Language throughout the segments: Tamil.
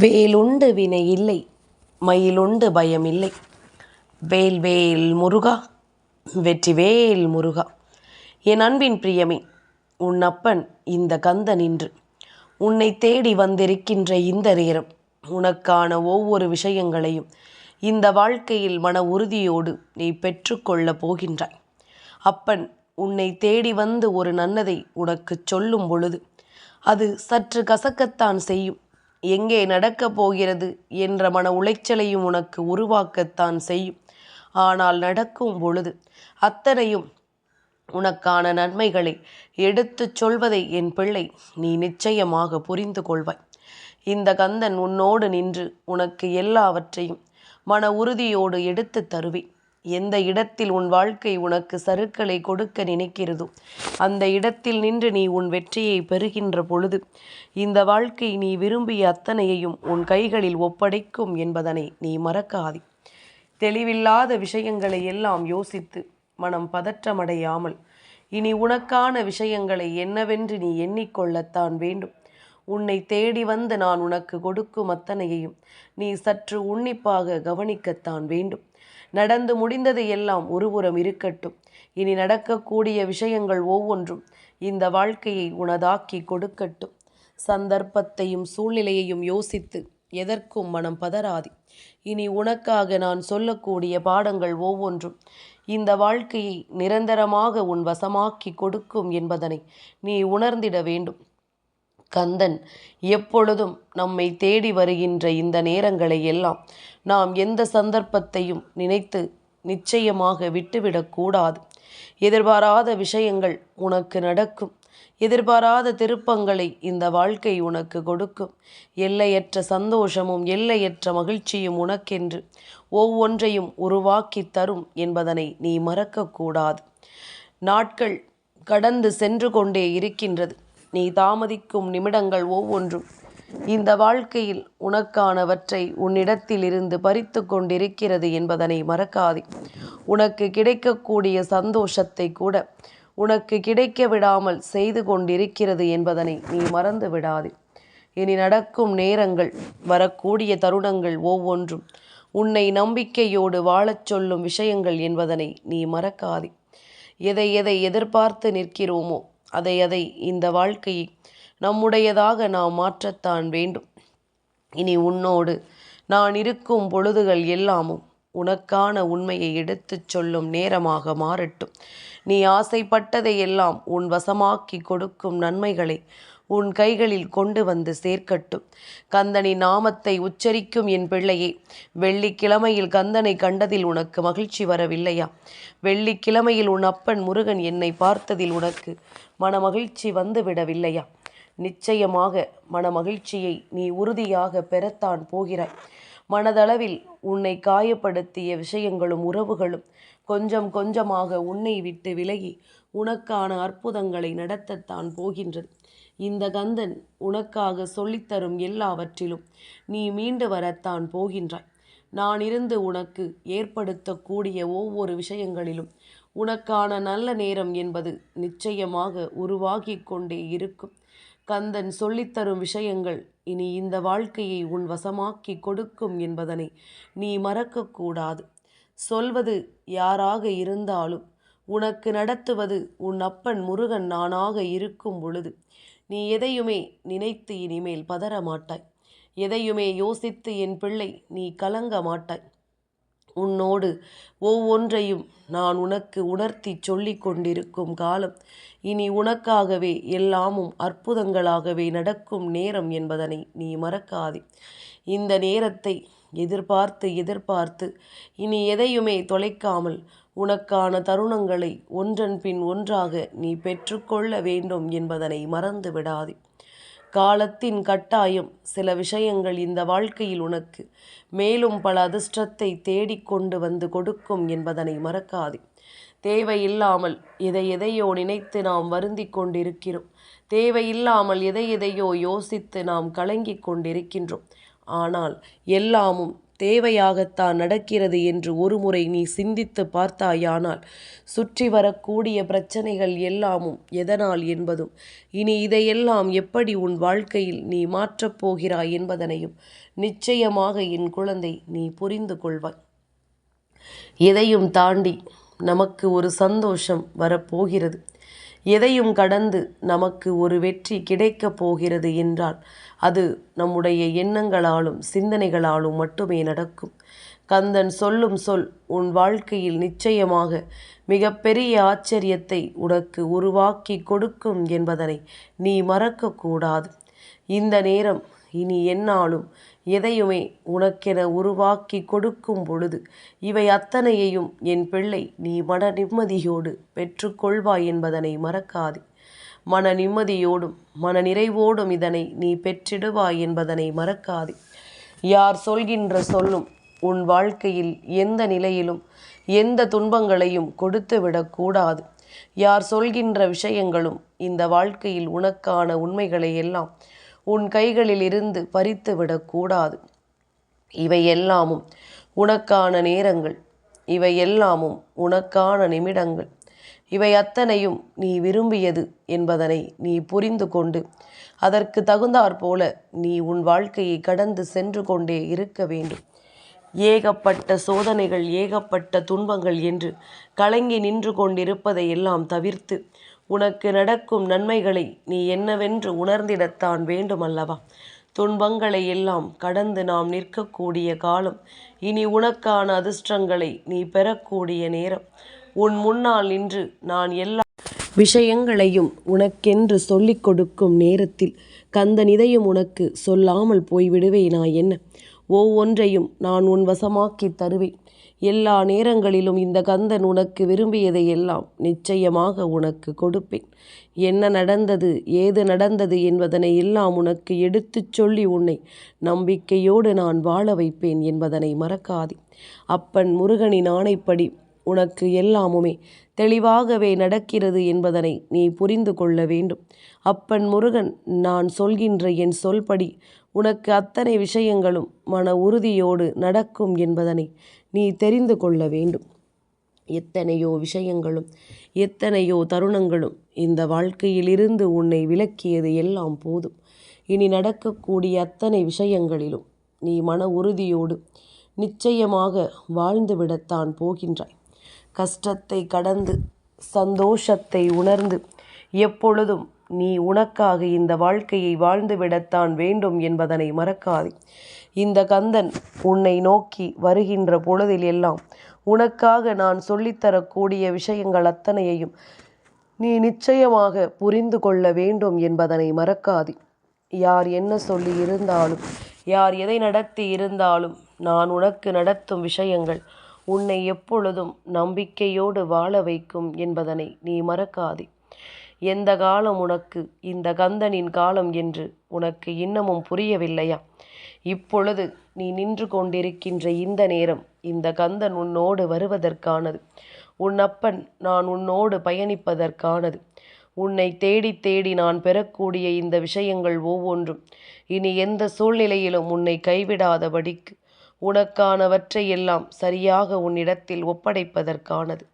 வேலுண்டு வினை இல்லை மயிலுண்டு பயம் இல்லை. வேல் வேல் முருகா வெற்றி வேல் முருகா. என் அன்பின் பிரியமே உன் அப்பன் இந்த கந்தன் இன்று உன்னை தேடி வந்திருக்கின்ற இந்த நேரம் உனக்கான ஒவ்வொரு விஷயங்களையும் இந்த வாழ்க்கையில் மன உறுதியோடு நீ பெற்றுக்கொள்ளப் போகின்றாய். அப்பன் உன்னை தேடி வந்து ஒரு நன்னதை உனக்குச் சொல்லும் பொழுது அது சற்று கசக்கத்தான் செய்யும். எங்கே நடக்கப் போகிறது என்ற மன உளைச்சலையும் உனக்கு உருவாக்கத்தான் செய்யும். ஆனால் நடக்கும் பொழுது அத்தனையும் உனக்கான நன்மைகளை எடுத்துச் சொல்வதை என் பிள்ளை நீ நிச்சயமாக புரிந்து கொள்வாய். இந்த கந்தன் உன்னோடு நின்று உனக்கு எல்லாவற்றையும் மன உறுதியோடு எடுத்து தருவேன். எந்த இடத்தில் உன் வாழ்க்கை உனக்கு சருக்களை கொடுக்க நினைக்கிறதோ அந்த இடத்தில் நின்று நீ உன் வெற்றியை பெறுகின்ற பொழுது இந்த வாழ்க்கை நீ விரும்பிய அத்தனையையும் உன் கைகளில் ஒப்படைக்கும் என்பதனை நீ மறக்காதே. தெளிவில்லாத விஷயங்களை எல்லாம் யோசித்து மனம் பதற்றமடையாமல் இனி உனக்கான விஷயங்களை என்னவென்று நீ எண்ணிக்கொள்ளத்தான் வேண்டும். உன்னை தேடி வந்து நான் உனக்கு கொடுக்கும் அத்தனையையும் நீ சற்று உன்னிப்பாக கவனிக்கத்தான் வேண்டும். நடந்து முடிந்தது எல்லாம் ஒருபுறம் இருக்கட்டும். இனி நடக்கக்கூடிய விஷயங்கள் ஒவ்வொன்றும் இந்த வாழ்க்கையை உனதாக்கி கொடுக்கட்டும். சந்தர்ப்பத்தையும் சூழ்நிலையையும் யோசித்து எதற்கும் மனம் பதறாதி. இனி உனக்காக நான் சொல்லக்கூடிய பாடங்கள் ஒவ்வொன்றும் இந்த வாழ்க்கையை நிரந்தரமாக உன் வசமாக்கி கொடுக்கும் என்பதனை நீ உணர்ந்திட வேண்டும். கந்தன் எப்பொழுதும் நம்மை தேடி வருகின்ற இந்த நேரங்களை எல்லாம் நாம் எந்த சந்தர்ப்பத்தையும் நினைத்து நிச்சயமாக விட்டுவிடக்கூடாது எதிர்பாராத விஷயங்கள் உனக்கு நடக்கும். எதிர்பாராத திருப்பங்களை இந்த வாழ்க்கை உனக்கு கொடுக்கும். எல்லையற்ற சந்தோஷமும் எல்லையற்ற மகிழ்ச்சியும் உனக்கென்று ஒவ்வொன்றையும் உருவாக்கி தரும் என்பதனை நீ மறக்கக்கூடாது நாட்கள் கடந்து சென்று கொண்டே இருக்கின்றது. நீ தாமதிக்கும் நிமிடங்கள் ஒவ்வொன்றும். இந்த வாழ்க்கையில் உனக்கானவற்றை உன்னிடத்தில் இருந்து பறித்து கொண்டிருக்கிறது என்பதனை மறக்காதே. உனக்கு கிடைக்கக்கூடிய சந்தோஷத்தை கூட உனக்கு கிடைக்க விடாமல் செய்து கொண்டிருக்கிறது என்பதனை நீ மறந்து விடாதே. இனி நடக்கும் நேரங்கள் வரக்கூடிய தருணங்கள் ஒவ்வொன்றும் உன்னை நம்பிக்கையோடு வாழச் சொல்லும் விஷயங்கள் என்பதனை நீ மறக்காதே. எதை எதை எதிர்பார்த்து நிற்கிறோமோ அதை அதை இந்த வாழ்க்கையை நம்முடையதாக நாம் மாற்றத்தான் வேண்டும். இனி உன்னோடு நான் இருக்கும் பொழுதுகள் எல்லாமும் உனக்கான உண்மையை எடுத்துச் சொல்லும் நேரமாக மாறட்டும். நீ ஆசைப்பட்டதை எல்லாம் உன் வசமாக்கி கொடுக்கும் நன்மைகளை உன் கைகளில் கொண்டு வந்து சேர்க்கட்டும். கந்தனின் நாமத்தை உச்சரிக்கும் என் பிள்ளையே வெள்ளிக்கிழமையில் கந்தனை கண்டதில் உனக்கு மகிழ்ச்சி வரவில்லையா? வெள்ளிக்கிழமையில் உன் அப்பன் முருகன் என்னை பார்த்ததில் உனக்கு மனமகிழ்ச்சி வந்துவிடவில்லையா? நிச்சயமாக மனமகிழ்ச்சியை நீ உறுதியாக பெறத்தான் போகிறாய். மனதளவில் உன்னை காயப்படுத்திய விஷயங்களும் உறவுகளும் கொஞ்சம் கொஞ்சமாக உன்னை விட்டு விலகி உனக்கான அற்புதங்களை நடத்தத்தான் போகின்றது. இந்த கந்தன் உனக்காக சொல்லித்தரும் எல்லாவற்றிலும் நீ மீண்டு வரத்தான் போகின்றாய். நான் இருந்து உனக்கு ஏற்படுத்தக்கூடிய ஒவ்வொரு விஷயங்களிலும் உனக்கான நல்ல நேரம் என்பது நிச்சயமாக உருவாகி கொண்டே இருக்கும். கந்தன் சொல்லித்தரும் விஷயங்கள் இனி இந்த வாழ்க்கையை உன் வசமாக்கி கொடுக்கும் என்பதனை நீ மறக்கக்கூடாது. சொல்வது யாராக இருந்தாலும் உனக்கு நடத்துவது உன் அப்பன் முருகன் நானாக இருக்கும் பொழுது நீ எதையுமே நினைத்து இனிமேல் பதற மாட்டாய். எதையுமே யோசித்து என் பிள்ளை நீ கலங்க மாட்டாய். உன்னோடு ஒவ்வொன்றையும் நான் உனக்கு உணர்த்தி சொல்லிக் கொண்டிருக்கும் காலம் இனி உனக்காகவே எல்லாமும் அற்புதங்களாகவே நடக்கும் நேரம் என்பதனை நீ மறக்காதே. இந்த நேரத்தை எதிர்பார்த்து எதிர்பார்த்து இனி எதையுமே தொலைக்காமல் உனக்கான தருணங்களை ஒன்றன் பின் ஒன்றாக நீ பெற்றுக்கொள்ள வேண்டும் என்பதனை மறந்து விடாதே. காலத்தின் கட்டாயம் சில விஷயங்கள் இந்த வாழ்க்கையில் உனக்கு மேலும் பல அதிர்ஷ்டத்தை தேடிக்கொண்டு வந்து கொடுக்கும் என்பதனை மறக்காதே. தேவையில்லாமல் எதை எதையோ நினைத்து நாம் வருந்தி கொண்டிருக்கிறோம். தேவையில்லாமல் எதை எதையோ யோசித்து நாம் கலங்கி கொண்டிருக்கின்றோம். ஆனால் எல்லாமும் தேவையாகத்தான் நடக்கிறது என்று ஒருமுறை நீ சிந்தித்து பார்த்தாயானால் சுற்றி வரக்கூடிய பிரச்சனைகள் எல்லாமும் எதனால் என்பதும் இனி இதையெல்லாம் எப்படி உன் வாழ்க்கையில் நீ மாற்றப் போகிறாய் என்பதனையும் நிச்சயமாக என் குழந்தை நீ புரிந்து கொள்வாய். எதையும் தாண்டி நமக்கு ஒரு சந்தோஷம் வரப்போகிறது. எதையும் கடந்து நமக்கு ஒரு வெற்றி கிடைக்கப் போகிறது என்றால் அது நம்முடைய எண்ணங்களாலும் சிந்தனைகளாலும் மட்டுமே நடக்கும். கந்தன் சொல்லும் சொல் உன் வாழ்க்கையில் நிச்சயமாக மிகப்பெரிய ஆச்சரியத்தை உனக்கு உருவாக்கி கொடுக்கும் என்பதனை நீ மறக்கக்கூடாது இந்த நேரம் இனி என்னாலும் எதையுமே உனக்கென உருவாக்கி கொடுக்கும் பொழுது இவை அத்தனையையும் என் பிள்ளை நீ மன நிம்மதியோடு பெற்றுக்கொள்வாய் என்பதனை மறக்காதே. மன நிம்மதியோடும் மன நிறைவோடும் இதனை நீ பெற்றிடுவாய் என்பதனை மறக்காதே. யார் சொல்கின்ற சொல்லும் உன் வாழ்க்கையில் எந்த நிலையிலும் எந்த துன்பங்களையும் கொடுத்து விடக்கூடாது யார் சொல்கின்ற விஷயங்களும் இந்த வாழ்க்கையில் உனக்கான உண்மைகளை எல்லாம் உன் கைகளில் இருந்து பறித்து விடக்கூடாது இவை எல்லாமும் உனக்கான நேரங்கள். இவை எல்லாமும் உனக்கான நிமிடங்கள். இவை அத்தனையும் நீ விரும்பியது என்பதனை நீ புரிந்து கொண்டு அதற்கு தகுந்தாற்போல நீ உன் வாழ்க்கையை கடந்து சென்று கொண்டே இருக்க வேண்டும். ஏகப்பட்ட சோதனைகள் ஏகப்பட்ட துன்பங்கள் என்று கலங்கி நின்று கொண்டிருப்பதை எல்லாம் தவிர்த்து உனக்கு நடக்கும் நன்மைகளை நீ என்னவென்று உணர்ந்திடத்தான் வேண்டுமல்லவா? துன்பங்களை எல்லாம் கடந்து நாம் நிற்கக்கூடிய காலம் இனி உனக்கான அதிர்ஷ்டங்களை நீ பெறக்கூடிய நேரம். உன் முன்னால் நின்று நான் எல்லா விஷயங்களையும் உனக்கென்று சொல்லிக் கொடுக்கும் நேரத்தில் கந்தன் இதையும் உனக்கு சொல்லாமல் போய்விடுவேனா என்ன? ஒவ்வொன்றையும் நான் உன் வசமாக்கி தருவேன். எல்லா நேரங்களிலும் இந்த கந்தன் உனக்கு விரும்பியதை எல்லாம் நிச்சயமாக உனக்கு கொடுப்பேன். என்ன நடந்தது ஏது நடந்தது என்பதனை எல்லாம் உனக்கு எடுத்துச் சொல்லி உன்னை நம்பிக்கையோடு நான் வாழ வைப்பேன் என்பதனை மறக்காதே. அப்பன் முருகனின் ஆணைப்படி உனக்கு எல்லாமுமே தெளிவாகவே நடக்கிறது என்பதனை நீ புரிந்து கொள்ள வேண்டும். அப்பன் முருகன் நான் சொல்கின்ற என் சொல்படி உனக்கு அத்தனை விஷயங்களும் மன உறுதியோடு நடக்கும் என்பதனை நீ தெரிந்து கொள்ள வேண்டும். எத்தனையோ விஷயங்களும் எத்தனையோ தருணங்களும் இந்த வாழ்க்கையிலிருந்து உன்னை விலக்கியது எல்லாம் போதும். இனி நடக்கக்கூடிய அத்தனை விஷயங்களிலும் நீ மன உறுதியோடு நிச்சயமாக வாழ்ந்துவிடத்தான் போகின்றாய். கஷ்டத்தை கடந்து சந்தோஷத்தை உணர்ந்து எப்பொழுதும் நீ உனக்காக இந்த வாழ்க்கையை வாழ்ந்துவிடத்தான் வேண்டும் என்பதனை மறக்காதே. இந்த கந்தன் உன்னை நோக்கி வருகின்ற பொழுதில் எல்லாம் உனக்காக நான் சொல்லித்தரக்கூடிய விஷயங்கள் அத்தனையையும் நீ நிச்சயமாக புரிந்து கொள்ள வேண்டும் என்பதனை மறக்காதே. யார் என்ன சொல்லி இருந்தாலும் யார் எதை நடத்தி இருந்தாலும் நான் உனக்கு நடத்தும் விஷயங்கள் உன்னை எப்பொழுதும் நம்பிக்கையோடு வாழ வைக்கும் என்பதனை நீ மறக்காதே. எந்த காலம் உனக்கு? இந்த கந்தனின் காலம் என்று உனக்கு இன்னமும் புரியவில்லையா? இப்பொழுது நீ நின்று கொண்டிருக்கின்ற இந்த நேரம் இந்த கந்தன் உன்னோடு வருவதற்கானது. உன் அப்பன் நான் உன்னோடு பயணிப்பதற்கானது. உன்னை தேடி தேடி நான் பெறக்கூடிய இந்த விஷயங்கள் ஒவ்வொன்றும் இனி எந்த சூழ்நிலையிலும் உன்னை கைவிடாதபடிக்கு உனக்கானவற்றை எல்லாம் சரியாக உன்னிடத்தில் ஒப்படைப்பதற்கானது.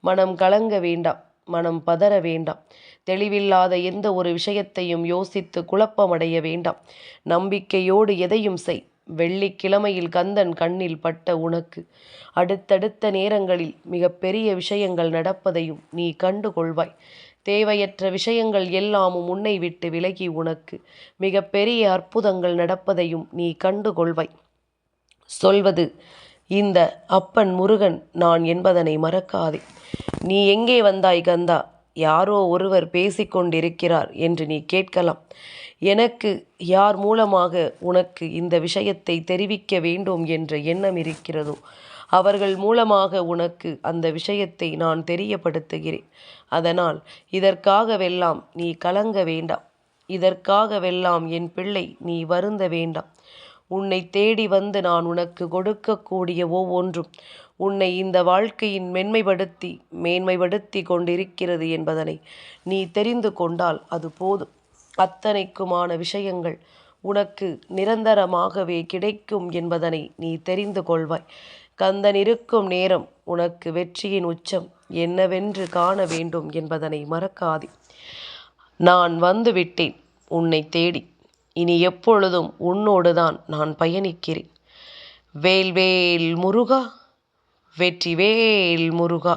மனம் கலங்க வேண்டாம். மனம் பதற வேண்டாம். தெளிவில்லாத எந்த ஒரு விஷயத்தையும் யோசித்து குழப்பமடைய வேண்டாம். நம்பிக்கையோடு எதையும் செய். வெள்ளிக்கிழமையில் கந்தன் கண்ணில் பட்ட உனக்கு. அடுத்தடுத்த நேரங்களில் மிகப்பெரிய விஷயங்கள் நடப்பதையும் நீ கண்டுகொள்வாய் தேவையற்ற விஷயங்கள் எல்லாமும் உன்னை விட்டு விலகி உனக்கு. மிகப்பெரிய அற்புதங்கள் நடப்பதையும் நீ கண்டுகொள்வாய் சொல்வது இந்த அப்பன் முருகன் நான் என்பதனை மறக்காதே. நீ எங்கே வந்தாய் கந்தா? யாரோ ஒருவர் பேசிக்கொண்டிருக்கிறார் என்று நீ கேட்கலாம். எனக்கு யார் மூலமாக உனக்கு இந்த விஷயத்தை தெரிவிக்க வேண்டும் என்ற எண்ணம் இருக்கிறதோ அவர்கள் மூலமாக உனக்கு அந்த விஷயத்தை நான் தெரியப்படுத்துகிறேன். அதனால் இதற்காகவெல்லாம் நீ கலங்க வேண்டாம். இதற்காகவெல்லாம் என் பிள்ளை நீ வருந்த வேண்டாம். உன்னை தேடி வந்து நான் உனக்கு கொடுக்கக்கூடிய ஒவ்வொன்றும். உன்னை இந்த வாழ்க்கையின் மென்மைப்படுத்தி மேன்மைப்படுத்தி கொண்டிருக்கிறது என்பதனை நீ தெரிந்து கொண்டால் அது போதும். அத்தனைக்குமான விஷயங்கள் உனக்கு நிரந்தரமாகவே கிடைக்கும் என்பதனை நீ தெரிந்து கொள்வாய். கந்தன் இருக்கும் நேரம் உனக்கு வெற்றியின் உச்சம் என்னவென்று காண வேண்டும் என்பதனை மறக்காதே. நான் வந்துவிட்டேன். உன்னை தேடி. இனி எப்பொழுதும் உன்னோடுதான் நான் பயணிக்கிறேன். வேல்வேல் முருகா வெற்றி வேல் முருகா.